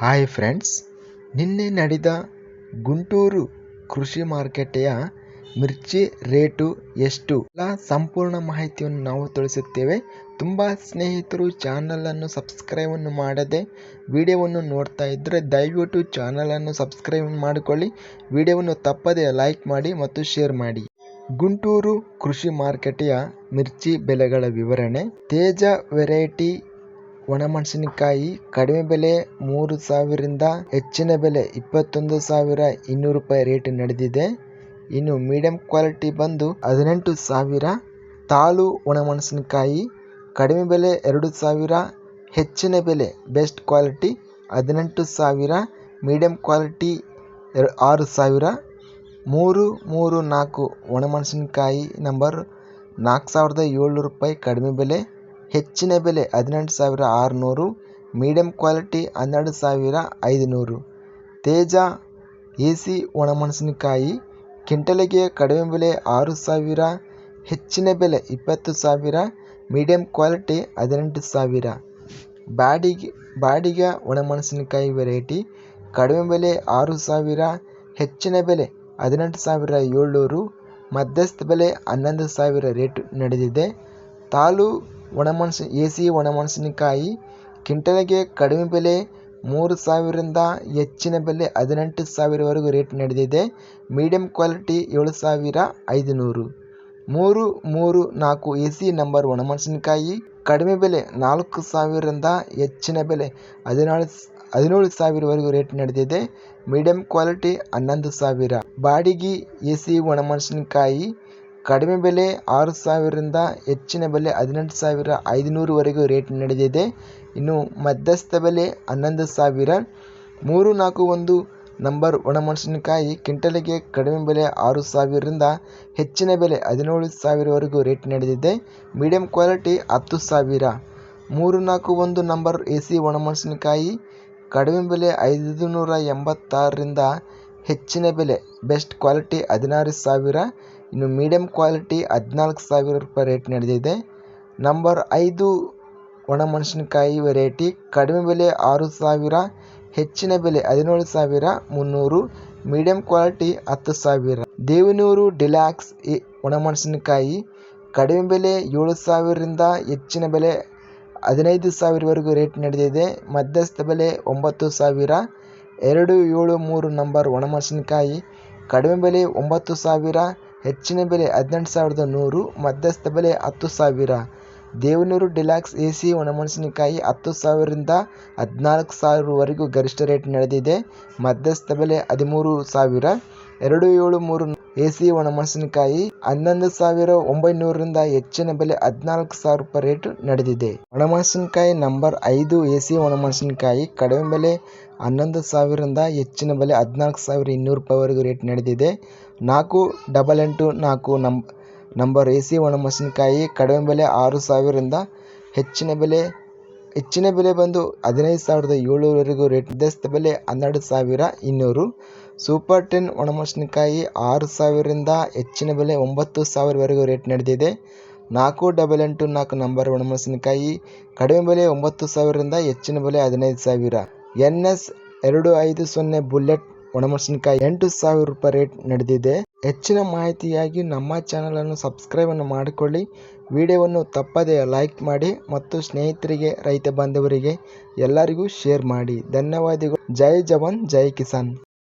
Hi friends, ನಿನ್ನೆ ನಡೆದ ಗುಂಟೂರು ಕೃಷಿ ಮಾರುಕಟ್ಟೆಯ ಮಿರ್ಚಿ ರೇಟು ಎಷ್ಟು? ಎಲ್ಲ ಸಂಪೂರ್ಣ ಮಾಹಿತಿಯನ್ನು ನಾವು ತಿಳಿಸುತ್ತೇವೆ. ತುಂಬ ಸ್ನೇಹಿತರು ಚಾನಲನ್ನು ಸಬ್ಸ್ಕ್ರೈಬನ್ನು ಮಾಡದೆ ವಿಡಿಯೋವನ್ನು ನೋಡ್ತಾ ಇದ್ದರೆ ದಯವಿಟ್ಟು ಚಾನಲನ್ನು ಸಬ್ಸ್ಕ್ರೈಬ್ ಮಾಡಿಕೊಳ್ಳಿ. ವಿಡಿಯೋವನ್ನು ತಪ್ಪದೆ ಲೈಕ್ ಮಾಡಿ ಮತ್ತು ಶೇರ್ ಮಾಡಿ. ಗುಂಟೂರು ಕೃಷಿ ಮಾರುಕಟ್ಟೆಯ ಮಿರ್ಚಿ ಬೆಲೆಗಳ ವಿವರಣೆ. ತೇಜ ವೆರೈಟಿ ಒಣಮೆಣಸಿನಕಾಯಿ ಕಡಿಮೆ ಬೆಲೆ ಮೂರು ಸಾವಿರದಿಂದ ಹೆಚ್ಚಿನ ಬೆಲೆ ಇಪ್ಪತ್ತೊಂದು ಸಾವಿರ ಇನ್ನೂರು ರೂಪಾಯಿ ರೇಟ್ ನಡೆದಿದೆ. ಇನ್ನು ಮೀಡಿಯಂ ಕ್ವಾಲಿಟಿ ಬಂದು ಹದಿನೆಂಟು ಸಾವಿರ. ತಾಳು ಒಣಮೆಣಸಿನಕಾಯಿ ಕಡಿಮೆ ಬೆಲೆ ಎರಡು ಸಾವಿರ. ಹೆಚ್ಚಿನ ಬೆಲೆ ಬೆಸ್ಟ್ ಕ್ವಾಲಿಟಿ ಹದಿನೆಂಟು ಸಾವಿರ. ಮೀಡಿಯಂ ಕ್ವಾಲಿಟಿ ಎರ ಆರು ಸಾವಿರ. ಮೂರು ಮೂರು ನಾಲ್ಕು ಒಣಮೆಣಸಿನಕಾಯಿ ನಂಬರ್ ನಾಲ್ಕು ಸಾವಿರದ ಏಳ್ನೂರು ರೂಪಾಯಿ ಕಡಿಮೆ ಬೆಲೆ ಹೆಚ್ಚಿನ ಬೆಲೆ ಹದಿನೆಂಟು ಸಾವಿರ ಆರುನೂರು ಮೀಡಿಯಂ ಕ್ವಾಲಿಟಿ ಹನ್ನೆರಡು ಸಾವಿರ ಐದುನೂರು. ತೇಜ ಎ ಸಿ ಒಣಮೆಣಸಿನಕಾಯಿ, ಕಿಂಟಲಿಗೆ ಕಡಿಮೆ ಬೆಲೆ ಆರು ಸಾವಿರ, ಹೆಚ್ಚಿನ ಬೆಲೆ ಇಪ್ಪತ್ತು ಸಾವಿರ ಮೀಡಿಯಂ ಕ್ವಾಲಿಟಿ ಹದಿನೆಂಟು ಸಾವಿರ. ಬಾಡಿಗೆ ಬಾಡಿಗೆ ಒಣಮೆಣಸಿನಕಾಯಿ ವೆರೈಟಿ ಕಡಿಮೆ ಬೆಲೆ ಆರು ಸಾವಿರ, ಹೆಚ್ಚಿನ ಬೆಲೆ ಹದಿನೆಂಟು ಸಾವಿರ ಏಳ್ನೂರು, ಮಧ್ಯಸ್ಥ ಬೆಲೆ ಹನ್ನೊಂದು ಸಾವಿರ ರೇಟ್ ನಡೆದಿದೆ. ತಾಳು ಒಣಮೆಣಸು ಎ ಸಿ ಒಣಮೆಣಸಿನಕಾಯಿ ಕ್ವಿಂಟಲ್ಗೆ ಕಡಿಮೆ ಬೆಲೆ ಮೂರು ಸಾವಿರದಿಂದ ಹೆಚ್ಚಿನ ಬೆಲೆ ಹದಿನೆಂಟು ಸಾವಿರವರೆಗೂ ರೇಟ್ ನಡೆದಿದೆ. ಮೀಡಿಯಂ ಕ್ವಾಲಿಟಿ ಏಳು ಸಾವಿರ ಐದುನೂರು. ಮೂರು ಮೂರು ನಾಲ್ಕು ಎ ಸಿ ನಂಬರ್ ಒಣಮೆಣಸಿನಕಾಯಿ ಕಡಿಮೆ ಬೆಲೆ ನಾಲ್ಕು ಸಾವಿರದಿಂದ ಹೆಚ್ಚಿನ ಬೆಲೆ ಹದಿನಾಳು ಹದಿನೇಳು ಸಾವಿರವರೆಗೂ ರೇಟ್ ನಡೆದಿದೆ. ಮೀಡಿಯಂ ಕ್ವಾಲಿಟಿ ಹನ್ನೊಂದು ಸಾವಿರ. ಬಾಡಿಗೆ ಎ ಸಿ ಒಣಮೆಣಸಿನಕಾಯಿ ಕಡಿಮೆ ಬೆಲೆ ಆರು ಸಾವಿರದಿಂದ ಹೆಚ್ಚಿನ ಬೆಲೆ ಹದಿನೆಂಟು ಸಾವಿರ ಐದುನೂರುವರೆಗೂ ರೇಟ್ ನಡೆದಿದೆ. ಇನ್ನು ಮಧ್ಯಸ್ಥ ಬೆಲೆ ಹನ್ನೊಂದು ಸಾವಿರ. ಮೂರು ನಾಲ್ಕು ಒಂದು ನಂಬರ್ ಒಣಮೆಣಸಿನಕಾಯಿ ಕ್ವಿಂಟಲಿಗೆ ಕಡಿಮೆ ಬೆಲೆ ಆರು ಸಾವಿರದಿಂದ ಹೆಚ್ಚಿನ ಬೆಲೆ ಹದಿನೇಳು ಸಾವಿರವರೆಗೂ ರೇಟ್ ನಡೆದಿದೆ. ಮೀಡಿಯಂ ಕ್ವಾಲಿಟಿ ಹತ್ತು ಸಾವಿರ. ಮೂರು ನಾಲ್ಕು ಒಂದು ನಂಬರ್ ಎ ಸಿ ಒಣಮೆಣಸಿನಕಾಯಿ ಕಡಿಮೆ ಬೆಲೆ ಐದು ನೂರ ಎಂಬತ್ತಾರರಿಂದ ಹೆಚ್ಚಿನ ಬೆಲೆ ಬೆಸ್ಟ್ ಕ್ವಾಲಿಟಿ ಹದಿನಾರು ಸಾವಿರ. ಇನ್ನು ಮೀಡಿಯಂ ಕ್ವಾಲಿಟಿ ಹದಿನಾಲ್ಕು ಸಾವಿರ ರೂಪಾಯಿ ರೇಟ್ ನಡೆದಿದೆ. ನಂಬರ್ ಐದು ಒಣಮೆಣಸಿನಕಾಯಿ ವೆರೈಟಿ ಕಡಿಮೆ ಬೆಲೆ ಆರು ಸಾವಿರ, ಹೆಚ್ಚಿನ ಬೆಲೆ ಹದಿನೇಳು ಸಾವಿರ, ಮುನ್ನೂರು ಮೀಡಿಯಂ ಕ್ವಾಲಿಟಿ ಹತ್ತು ಸಾವಿರ. ದೇವನೂರು ಡಿಲ್ಯಾಕ್ಸ್ ಒಣಮೆಣಸಿನಕಾಯಿ ಕಡಿಮೆ ಬೆಲೆ ಏಳು ಸಾವಿರದಿಂದ ಹೆಚ್ಚಿನ ಬೆಲೆ ಹದಿನೈದು ಸಾವಿರವರೆಗೂ ರೇಟ್ ನಡೆದಿದೆ. ಮಧ್ಯಸ್ಥ ಬೆಲೆ ಒಂಬತ್ತು ಸಾವಿರ, ಎರಡು ಏಳು ಮೂರು ನಂಬರ್ ಒಣಮೆಣಸಿನಕಾಯಿ ಕಡಿಮೆ ಬೆಲೆ ಒಂಬತ್ತು ಸಾವಿರ ಹೆಚ್ಚಿನ ಬೆಲೆ ಹದಿನೆಂಟು ಸಾವಿರದ ನೂರು, ಮಧ್ಯಸ್ಥ ಬೆಲೆ ಹತ್ತು ಸಾವಿರ. ದೇವನೂರು ಡಿಲಾಕ್ಸ್ ಎ ಸಿ ಒಣಮೆಣಸಿನಕಾಯಿ ಹತ್ತು ಸಾವಿರದಿಂದ ಹದಿನಾಲ್ಕು ಸಾವಿರವರೆಗೂ ಗರಿಷ್ಠ ರೇಟ್ ನಡೆದಿದೆ. ಮಧ್ಯಸ್ಥ ಬೆಲೆ ಹದಿಮೂರು ಸಾವಿರ. ಎರಡು ಏಳು ಮೂರು ಎ ಸಿ ಒಣಮೆಣಸಿನಕಾಯಿ ಹನ್ನೊಂದು ಸಾವಿರ ಒಂಬೈನೂರರಿಂದ ಹೆಚ್ಚಿನ ಬೆಲೆ ಹದಿನಾಲ್ಕು ಸಾವಿರ ರೂಪಾಯಿ ರೇಟ್ ನಡೆದಿದೆ. ಒಣಮೆಣಸಿನಕಾಯಿ ನಂಬರ್ ಐದು ಎ ಸಿ ಒಣಮೆಣಸಿನಕಾಯಿ ಕಡಿಮೆ ಬೆಲೆ ಹನ್ನೊಂದು ಸಾವಿರದಿಂದ ಹೆಚ್ಚಿನ ಬೆಲೆ ಹದಿನಾಲ್ಕು ಸಾವಿರ ಇನ್ನೂರು ರೂಪಾಯಿವರೆಗೂ ರೇಟ್ ನಡೆದಿದೆ. ನಾಲ್ಕು ಡಬಲ್ ಎಂಟು ನಾಲ್ಕು ನಂಬ ನಂಬರ್ ಎ ಸಿ ಒಣಮೆಣಸಿನಕಾಯಿ ಕಡಿಮೆ ಬೆಲೆ ಆರು ಸಾವಿರದಿಂದ ಹೆಚ್ಚಿನ ಬೆಲೆ ಹೆಚ್ಚಿನ ಬೆಲೆ ಬಂದು ಹದಿನೈದು ಸಾವಿರದ ಏಳುವರೆಗೂ ರೇಟ್ ಮಧ್ಯಸ್ಥ ಬೆಲೆ ಹನ್ನೆರಡು ಸಾವಿರ ಇನ್ನೂರು. ಸೂಪರ್ ಟೆನ್ ಒಣಮೆಣಸಿನಕಾಯಿ ಆರು ಸಾವಿರದಿಂದ ಹೆಚ್ಚಿನ ಬೆಲೆ ಒಂಬತ್ತು ಸಾವಿರವರೆಗೂ ರೇಟ್ ನಡೆದಿದೆ. ನಾಲ್ಕು ಡಬಲ್ ಎಂಟು ನಾಲ್ಕು ನಂಬರ್ ಒಣಮೆಣಸಿನಕಾಯಿ ಕಡಿಮೆ ಬೆಲೆ ಒಂಬತ್ತು ಸಾವಿರದಿಂದ ಹೆಚ್ಚಿನ ಬೆಲೆ ಹದಿನೈದು ಸಾವಿರ. ಎನ್ ಎಸ್ ಎರಡು ಐದು ಸೊನ್ನೆ ಬುಲೆಟ್ ಒಣಮೆಣಸಿನಕಾಯಿ ಎಂಟು ಸಾವಿರ ರೂಪಾಯಿ ರೇಟ್ ನಡೆದಿದೆ. ಹೆಚ್ಚಿನ ಮಾಹಿತಿಯಾಗಿ ನಮ್ಮ ಚಾನಲನ್ನು ಸಬ್ಸ್ಕ್ರೈಬನ್ನು ಮಾಡಿಕೊಳ್ಳಿ. ವಿಡಿಯೋವನ್ನು ತಪ್ಪದೇ ಲೈಕ್ ಮಾಡಿ ಮತ್ತು ಸ್ನೇಹಿತರಿಗೆ, ರೈತ ಬಾಂಧವರಿಗೆ ಎಲ್ಲರಿಗೂ ಶೇರ್ ಮಾಡಿ. ಧನ್ಯವಾದಗಳು. ಜೈ ಜವಾನ್, ಜೈ ಕಿಸಾನ್.